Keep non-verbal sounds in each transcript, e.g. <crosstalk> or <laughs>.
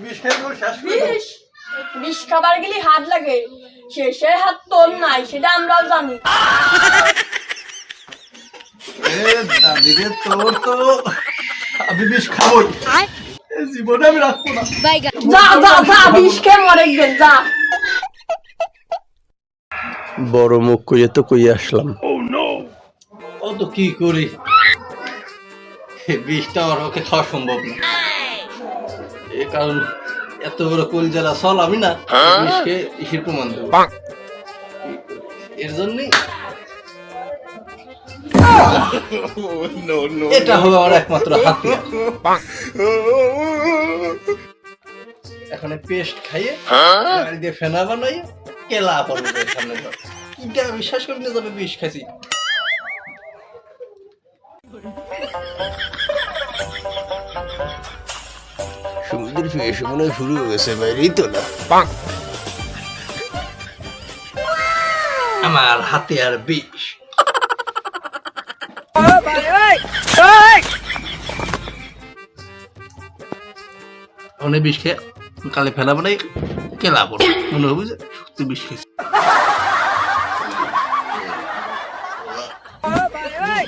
বিষ শেষ খাবার গেলে হাত লাগে। শেষের হাত তোর নাই সেটা আমরাও জানি। এ তোর তো আমি বিষ খাবোই। জীবনে আমি রাখব না। যা যা যা বিষ খেয়ে মরে গেল যা। বড় মুখ কইয়ে তো কই আসলাম। ও তো কি করি? বিষটা আমার ওকে খাওয়া সম্ভব না। এ কারণ এত বড় কলজালা চল আমি না বিষকে ইসির প্রমাণ দেবো। এর জন্যই। এটা হবে আমার একমাত্র হাতিয়ার। এখন পেস্ট খাইয়ে গাড়ি দিয়ে ফেনা বানাই কেলা পড়বে সামনে কিটা বিশ্বাস করি না যাবে বিষ খাইছি। সমুদ্রের ফিরে মনে হয় শুরু হয়েছে বাইরেই তো না। আমার হাতে আর বিষ। অনেক বিষ খেয়ে কালে ফেলা বানাই কেলা পড়ো মনে হবে যে সত্যি বিষ খেয়েছি।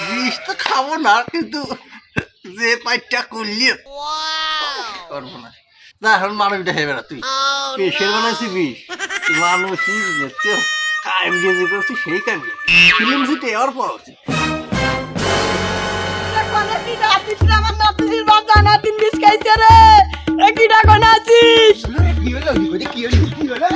বিষ তো খাব না কিন্তু যে পাইটটা করলি। করব না না এখন মানুষটা হেবে না তুই। পেশের বানাইছি বিষ। মানুষ কায়েম দিয়ে করছি সেই কায়েম ফিল্ম সিটে আর পর উচিত আমার নাতিনের বাচ্চা নাতিন বিষ খাইছে রে। এ কিনা কোনে আসিস মনে হচ্ছে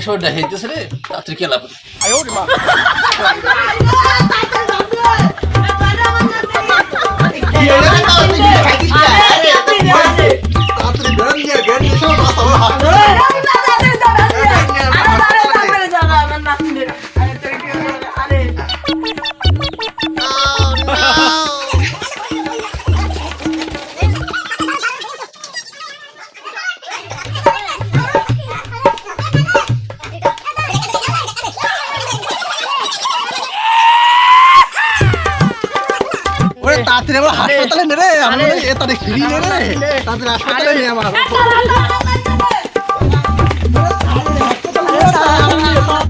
শরীরটা হেঁটেছে রে। রাত্রি কেলা <laughs> তাড়াতাড়ি আমার হাসপাতালে নেবে আমার এ তাড়াতাড়ি ফিরি নেবে তাড়াতাড়ি হাসপাতালে নিয়ে আমার